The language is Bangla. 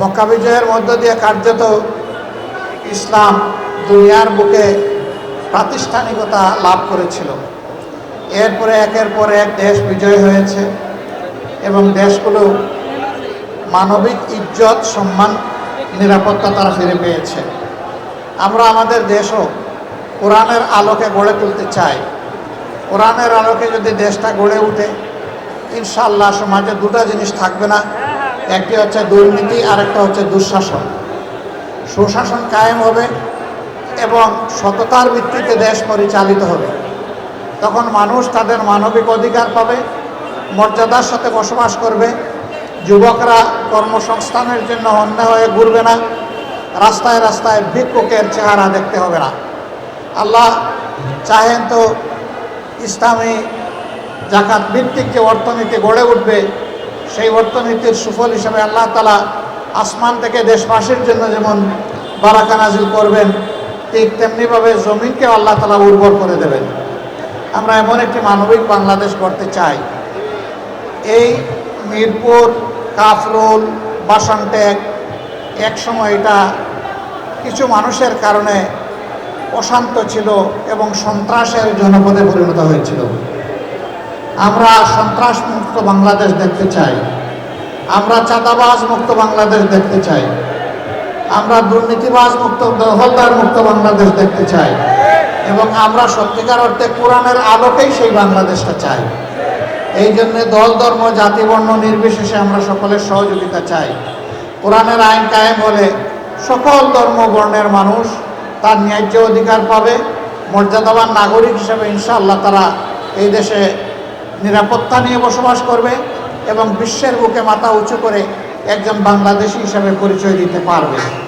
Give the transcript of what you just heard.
মক্কা বিজয়ের মধ্য দিয়ে কার্যত ইসলাম দুনিয়ার বুকে প্রাতিষ্ঠানিকতা লাভ করেছিল। এরপরে একের পর এক দেশ বিজয় হয়েছে এবং দেশগুলো মানবিক ইজ্জত, সম্মান, নিরাপত্তা তারা ফিরে পেয়েছে। আমরা আমাদের দেশও কোরআনের আলোকে গড়ে তুলতে চাই। কোরআনের আলোকে যদি দেশটা গড়ে উঠে ইনশাল্লাহ সমাজে দুটো জিনিস থাকবে না একটি হচ্ছে দুর্নীতি আর একটা হচ্ছে দুঃশাসন। সুশাসন কায়েম হবে এবং সততার ভিত্তিতে দেশ পরিচালিত হবে। তখন মানুষ তাদের মানবিক অধিকার পাবে, মর্যাদার সাথে বসবাস করবে, যুবকরা কর্মসংস্থানের জন্য অন্য হয়ে ঘুরবে না, রাস্তায় রাস্তায় ভিক্ষুকের চেহারা দেখতে হবে না। আল্লাহ চাহেন তো ইসলামী জাকাত ভিত্তিক যে অর্থনীতি গড়ে উঠবে সেই অর্থনীতির সুফল হিসেবে আল্লাহ তালা আসমান থেকে দেশবাসীর জন্য যেমন বারাকা নাজিল করবেন, ঠিক তেমনিভাবে জমিনকে আল্লাহ তালা উর্বর করে দেবেন। আমরা এমন একটি মানবিক বাংলাদেশ করতে চাই। এই মিরপুর, কাফরুল, বাসনটেক এক সময় এটা কিছু মানুষের কারণে অশান্ত ছিল এবং সন্ত্রাসের জনপদে পরিণত হয়েছিল। আমরা সন্ত্রাস মুক্ত বাংলাদেশ দেখতে চাই। আমরা চাঁদাবাজ মুক্ত বাংলাদেশ দেখতে চাই। আমরা দুর্নীতিবাজ মুক্ত দখলদার মুক্ত বাংলাদেশ দেখতে চাই। এবং আমরা সত্যিকার অর্থে কোরআনের আলোকেই সেই বাংলাদেশটা চাই। এই জন্যে দল, ধর্ম, জাতি, বর্ণ নির্বিশেষে আমরা সকলের সহযোগিতা চাই। কোরআনের আইন কায়েম হলে সকল ধর্ম, বর্ণের মানুষ তার ন্যায্য অধিকার পাবে। মর্যাদাবান নাগরিক হিসেবে ইনশাআল্লাহ তারা এই দেশে নিরাপত্তা নিয়ে বসবাস করবে এবং বিশ্বের বুকে মাথা উঁচু করে একজন বাংলাদেশি হিসাবে পরিচয় দিতে পারবে।